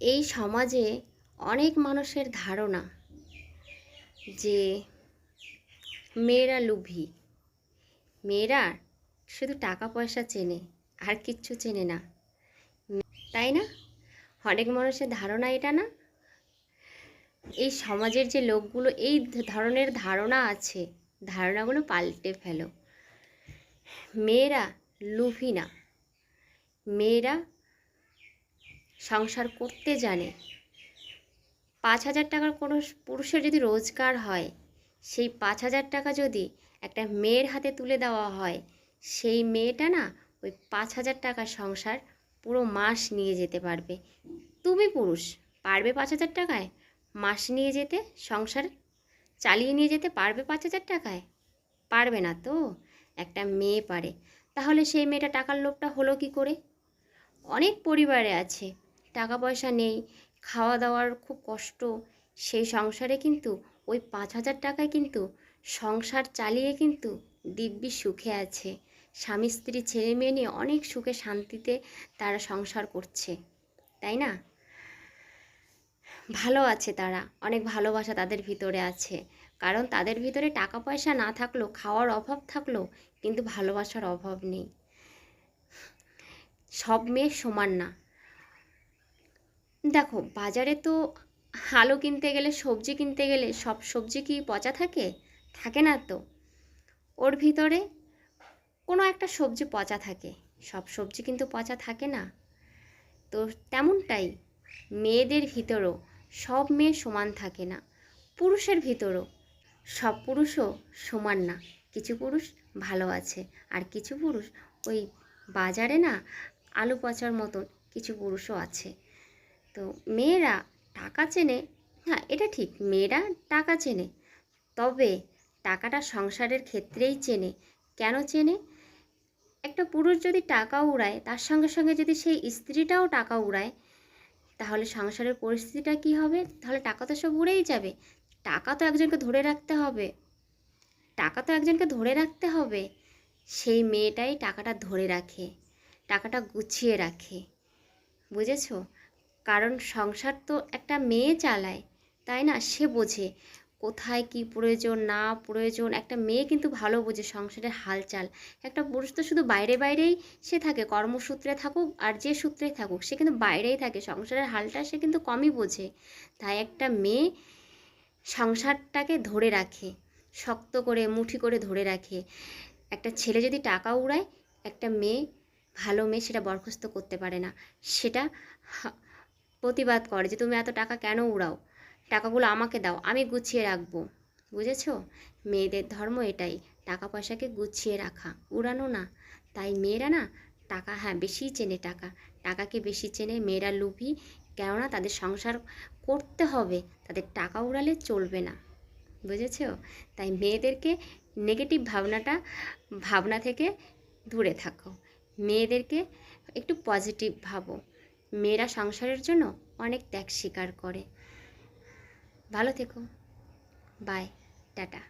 এই সমাজে অনেক মানুষের ধারণা যে মেয়েরা লুভি। মেয়েরা শুধু টাকা পয়সা চেনে, আর কিচ্ছু চেনে না। তাই না? অনেক মানুষের ধারণা এটা না? এই সমাজের যে লোকগুলো, এই ধরনের ধারণা আছে, ধারণাগুলো পাল্টে ফেলো। মেয়েরা লোভী না। মেয়েরা সংসার করতে জানে। পাঁচ হাজার টাকার কোনো পুরুষের যদি রোজগার হয়, সেই পাঁচ হাজার টাকা যদি একটা মেয়ের হাতে তুলে দেওয়া হয়, সেই মেয়েটা না ওই পাঁচ হাজার টাকার সংসার পুরো মাস নিয়ে যেতে পারবে। তুমি পুরুষ, পারবে পাঁচ হাজার টাকায়? মাস নিয়ে যেতে, সংসার চালিয়ে নিয়ে যেতে পারবে পাঁচ হাজার টাকায়? পারবে না তো, একটা মেয়ে পারে। তাহলে সেই মেয়েটা টাকার লোভটা হলো কি করে? অনেক পরিবারে আছে টাকা পয়সা নেই খাওয়া দাওয়ার খুব কষ্ট। সেই সংসারে কিন্তু ওই পাঁচ হাজার টাকায় কিন্তু সংসার চালিয়ে কিন্তু দিব্যি সুখে আছে। স্বামী, স্ত্রী, ছেলে মেয়ে নিয়ে অনেক সুখে শান্তিতে তারা সংসার করছে, তাই না? ভালো আছে তারা, অনেক ভালোবাসা তাদের ভিতরে আছে। কারণ তাদের ভিতরে টাকা পয়সা না থাকলেও, খাওয়ার অভাব থাকলেও কিন্তু ভালোবাসার অভাব নেই। সব মেয়ে সমান না। দেখো, বাজারে তো আলু কিনতে গেলে, সবজি কিনতে গেলে সব সবজি কি পচা থাকে? থাকে না তো। ওর ভিতরে কোনো একটা সবজি পচা থাকে। সব সবজি কিন্তু পচা থাকে না। তো তেমনটাই মেয়েদের ভিতরও সব মেয়ে সমান থাকে না। পুরুষের ভিতরও সব পুরুষও সমান না। কিছু পুরুষ ভালো আছে আর কিছু পুরুষ ওই বাজারে না আলু পচার মতন কিছু পুরুষও আছে। তো মেয়েরা টাকা চেনে হ্যাঁ এটা ঠিক, মেয়েরা টাকা চেনে। তবে টাকাটা সংসারের ক্ষেত্রেই চেনে। কেন চেনে? একটা পুরুষ যদি টাকা উড়ায়, তার সঙ্গে সঙ্গে যদি সেই স্ত্রীটাও টাকা উড়ায়, তাহলে সংসারের পরিস্থিতিটা কি হবে? তাহলে টাকা তো সব উড়েই যাবে। টাকা তো একজনকে ধরে রাখতে হবে। টাকা তো একজনকে ধরে রাখতে হবে। সেই মেয়েটাই টাকাটা ধরে রাখে, টাকাটা গুছিয়ে রাখে। বুঝেছ? কারণ সংসার তো একটা মেয়ে চালায়, তাই না? সে বোঝে কোথায় কি প্রয়োজন, না প্রয়োজন। একটা মেয়ে কিন্তু ভালো বোঝে সংসারের হালচাল। একটা পুরুষ তো শুধু বাইরে বাইরেই সে থাকে, কর্মসূত্রে থাকুক আর যে সূত্রে থাকুক, সে কিন্তু বাইরেই থাকে। সংসারের হালটা সে কিন্তু কমই বোঝে। তাই একটা মেয়ে সংসারটাকে ধরে রাখে, শক্ত করে, মুঠি করে ধরে রাখে। একটা ছেলে যদি টাকা উড়ায়, একটা মেয়ে, ভালো মেয়ে সেটা বরখাস্ত করতে পারে না। সেটা প্রতিবাদ করে যে তুমি এত টাকা কেন উড়াও? টাকাগুলো আমাকে দাও, আমি গুছিয়ে রাখব। বুঝেছ? মেয়েদের ধর্ম এটাই টাকা পয়সাকে গুছিয়ে রাখা। উড়ানো না, তাই মেয়েরা না, টাকা হ্যাঁ বেশিই চেনে টাকা। টাকাকে বেশি চেনে মেয়েরা লুভি, কেননা তাদের সংসার করতে হবে, তাদের টাকা উড়ালে চলবে না। বুঝেছ? তাই মেয়েদেরকে নেগেটিভ ভাবনাটা, ভাবনা থেকে দূরে থাকো। মেয়েদেরকে একটু পজিটিভ ভাবো। মেয়েরা সংসারের জন্য অনেক ত্যাগ স্বীকার করে। ভালো থেকো। By tata